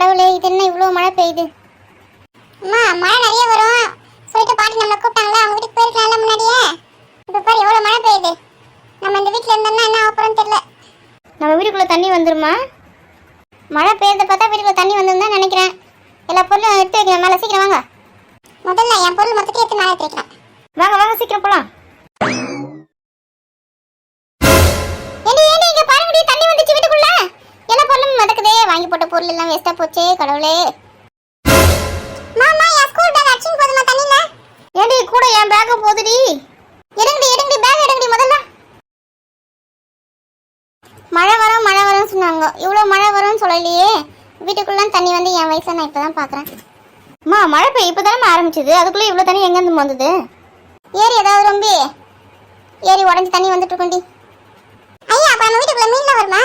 கடவுளே இது என்ன இவ்வளோ மழை பெய்யுது? அம்மா மழை நிறைய வரும். சொல்லிட்டு பாட்டி நம்மளை கூப்பிட்டாங்களா? அவங்க வீட்டுக்கு போயிருக்கலாம்ல முன்னாடியே? இப்போ பாரு எவ்வளோ மழை பெய்யுது. நம்ம இந்த வீட்டில் இருந்தோம்னா என்ன அப்புறம் தெரியல. நம்ம வீட்டுக்குள்ளே தண்ணி வந்துருமா? மழை பெய்யறத பார்த்தா வீட்டுக்குள்ளே தண்ணி வந்துருன்னு தான் நினைக்கிறேன். எல்லா பொருளும் எடுத்து வைக்கிறேன் மேலே சீக்கிரம் வாங்க. முதல்ல என் பொருள் மொத்தத்தையும் எடுத்து மேலே எடுத்து வைக்கிறேன். வாங்க வாங்க சீக்கிரம் போகலாம் வாங்கி போட்ட பொருள் எல்லாம் வேஸ்டா போச்சே கடவுளே. மாமா என் ஸ்கூல் பேக் அடிச்சு போதுமா தண்ணில ஏடி கூட என் பேக் போகுதுடி எடுங்கடி எடுங்கடி பேக் எடுங்கடி முதல்ல. மழை வரும் மழை வரும்னு சொன்னாங்க. இவ்வளோ மழை வரும்னு சொல்லலையே. வீட்டுக்குள்ள தண்ணி வந்து என் வயசை நான் இப்போ தான் பார்க்குறேன் அம்மா மழை பெய்ய இப்போ தானே ஆரம்பிச்சது. அதுக்குள்ளே இவ்வளோ தண்ணி எங்கேருந்து வந்தது? ஏரி ஏதாவது ரொம்ப. ஏரி உடஞ்சி தண்ணி வந்துட்டு இருக்கோண்டி. ஐயா அப்போ நம்ம வீட்டுக்குள்ளே மீனில் வருமா?